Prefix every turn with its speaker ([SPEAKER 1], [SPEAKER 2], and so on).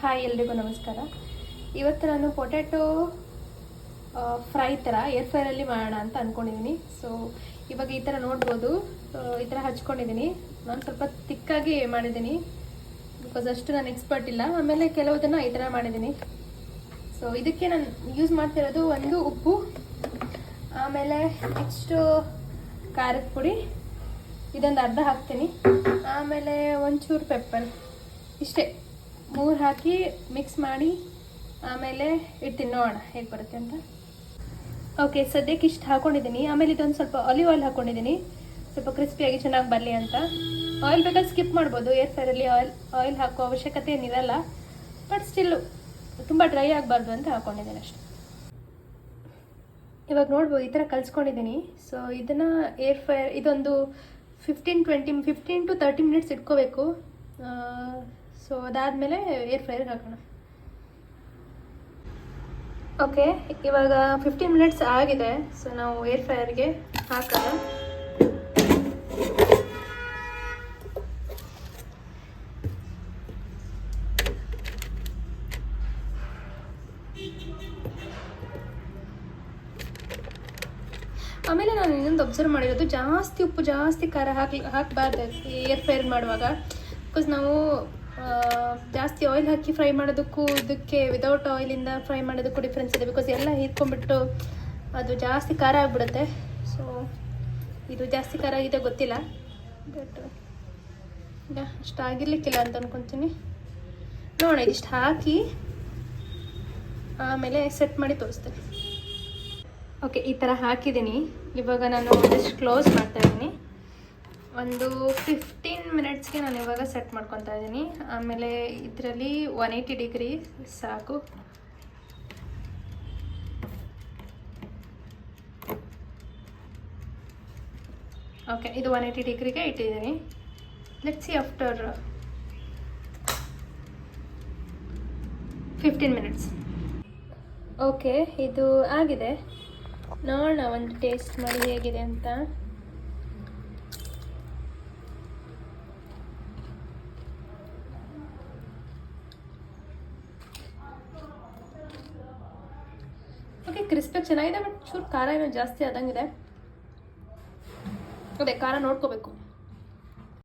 [SPEAKER 1] Hi ಎಲ್ರಿಗೂ ನಮಸ್ಕಾರ. ಇವತ್ತು ನಾನು ಪೊಟ್ಯಾಟೊ ಫ್ರೈ ಥರ ಏರ್ ಫ್ರೈರಲ್ಲಿ ಮಾಡೋಣ ಅಂತ ಅಂದ್ಕೊಂಡಿದ್ದೀನಿ ಸೊ ಇವಾಗ ಈ ಥರ ನೋಡ್ಬೋದು. ಈ ಥರ ಹಚ್ಕೊಂಡಿದ್ದೀನಿ ನಾನು ಸ್ವಲ್ಪ ತಿಕ್ಕಾಗಿ ಮಾಡಿದ್ದೀನಿ ಬಿಕಾಸ್ ಅಷ್ಟು ನಾನು ಎಕ್ಸ್ಪರ್ಟ್ ಇಲ್ಲ. ಆಮೇಲೆ ಕೆಲವುದನ್ನು ಈ ಥರ ಮಾಡಿದ್ದೀನಿ ಸೊ ಇದಕ್ಕೆ ನಾನು ಯೂಸ್ ಮಾಡ್ತಿರೋದು ಒಂದು ಉಪ್ಪು, ಆಮೇಲೆ ನೆಕ್ಸ್ಟು ಖಾರದ ಪುಡಿ. ಇದೊಂದು ಅರ್ಧ ಹಾಕ್ತೀನಿ. ಆಮೇಲೆ ಒಂಚೂರು ಪೆಪ್ಪರ್ ಇಷ್ಟೇ. ಮೂರು ಹಾಕಿ ಮಿಕ್ಸ್ ಮಾಡಿ ಆಮೇಲೆ ಇಡ್ತೀನಿ. ನೋಡೋಣ ಹೇಗೆ ಬರುತ್ತೆ ಅಂತ. ಓಕೆ ಸದ್ಯಕ್ಕೆ ಇಷ್ಟು ಹಾಕೊಂಡಿದ್ದೀನಿ. ಆಮೇಲೆ ಇದೊಂದು ಸ್ವಲ್ಪ ಆಲಿವ್ ಆಯಿಲ್ ಹಾಕೊಂಡಿದ್ದೀನಿ. ಸ್ವಲ್ಪ ಕ್ರಿಸ್ಪಿಯಾಗಿ ಚೆನ್ನಾಗಿ ಬರಲಿ ಅಂತ. ಆಯಿಲ್ ಬೇಕಾದ್ರೆ ಸ್ಕಿಪ್ ಮಾಡ್ಬೋದು. ಏರ್ ಫೈರಲ್ಲಿ ಆಯಿಲ್ ಆಯಿಲ್ ಹಾಕೋ ಅವಶ್ಯಕತೆ ಏನಿರಲ್ಲ. ಬಟ್ ಸ್ಟಿಲ್ಲು ತುಂಬ ಡ್ರೈ ಆಗಬಾರ್ದು ಅಂತ ಹಾಕೊಂಡಿದ್ದೀನಿ ಅಷ್ಟೆ. ಇವಾಗ ನೋಡ್ಬೋದು, ಈ ಥರ ಕಲಿಸ್ಕೊಂಡಿದ್ದೀನಿ. ಸೊ ಇದನ್ನು ಏರ್ ಫ್ರೈಯರ್ ಇದೊಂದು fifteen twenty fifteen to thirty minutes ಇಟ್ಕೋಬೇಕು. ಸೊ ಅದಾದಮೇಲೆ ಏರ್ ಫ್ರೈರ್ಗೆ ಹಾಕೋಣ. ಓಕೆ ಇವಾಗ ಫಿಫ್ಟೀನ್ ಮಿನಿಟ್ಸ್ ಆಗಿದೆ. ಸೊ ನಾವು ಏರ್ ಫ್ರೈಯರ್ಗೆ ಹಾಕೋಣ. ಆಮೇಲೆ ನಾನು ಇನ್ನೊಂದು ಅಬ್ಸರ್ವ್ ಮಾಡಿರೋದು, ಜಾಸ್ತಿ ಉಪ್ಪು ಜಾಸ್ತಿ ಖಾರ ಹಾಕಿ ಹಾಕಬಾರ್ದು ಏರ್ ಫ್ರೈರ್ ಮಾಡುವಾಗ. ಬಿಕಾಸ್ ನಾವು ಜಾಸ್ತಿ ಆಯಿಲ್ ಹಾಕಿ ಫ್ರೈ ಮಾಡೋದಕ್ಕೂ ಇದಕ್ಕೆ ವಿದೌಟ್ ಆಯಿಲಿಂದ ಫ್ರೈ ಮಾಡೋದಕ್ಕೂ ಡಿಫ್ರೆನ್ಸ್ ಇದೆ ಬಿಕಾಸ್ ಎಲ್ಲ ಹೀರ್ಕೊಂಡ್ಬಿಟ್ಟು ಅದು ಜಾಸ್ತಿ ಖಾರ ಆಗಿಬಿಡುತ್ತೆ. ಸೊ ಇದು ಜಾಸ್ತಿ ಖಾರ ಆಗಿದೆ ಗೊತ್ತಿಲ್ಲ. ಬಟ್ ಅಷ್ಟು ಆಗಿರ್ಲಿಕ್ಕಿಲ್ಲ ಅಂತ ಅಂದ್ಕೊತೀನಿ ನೋಡೋಣ, ಇದಿಷ್ಟು ಹಾಕಿ ಆಮೇಲೆ ಸೆಟ್ ಮಾಡಿ ತೋರಿಸ್ತೇನೆ. ಓಕೆ ಈ ಥರ ಹಾಕಿದ್ದೀನಿ. ಇವಾಗ ನಾನು ಜಸ್ಟ್ ಕ್ಲೋಸ್ ಮಾಡ್ತಾ ಇದ್ದೀನಿ. ಒಂದು ಫಿಫ್ಟೀನ್ ಮಿನಿಟ್ಸ್ಗೆ ನಾನು ಇವಾಗ ಸೆಟ್ ಮಾಡ್ಕೊತಾ ಇದ್ದೀನಿ. ಆಮೇಲೆ ಇದರಲ್ಲಿ ಒನ್ ಏಯ್ಟಿ ಡಿಗ್ರಿ ಸಾಕು. ಓಕೆ ಇದು ಒನ್ ಏಯ್ಟಿ ಡಿಗ್ರಿಗೆ ಇಟ್ಟಿದ್ದೀನಿ. Let's after fifteen minutes okay ಇದು ಆಗಿದೆ. ನೋಡೋಣ ಒಂದು ಟೇಸ್ಟ್ ಮಾಡಿ ಹೇಗಿದೆ ಅಂತ. ಓಕೆ ಕ್ರಿಸ್ಪಿಯಾಗಿ ಚೆನ್ನಾಗಿದೆ ಬಟ್ ಚೂರು ಖಾರ ಏನೋ ಜಾಸ್ತಿ ಆದಂಗಿದೆ. ಅದೇ ಖಾರ ನೋಡ್ಕೋಬೇಕು.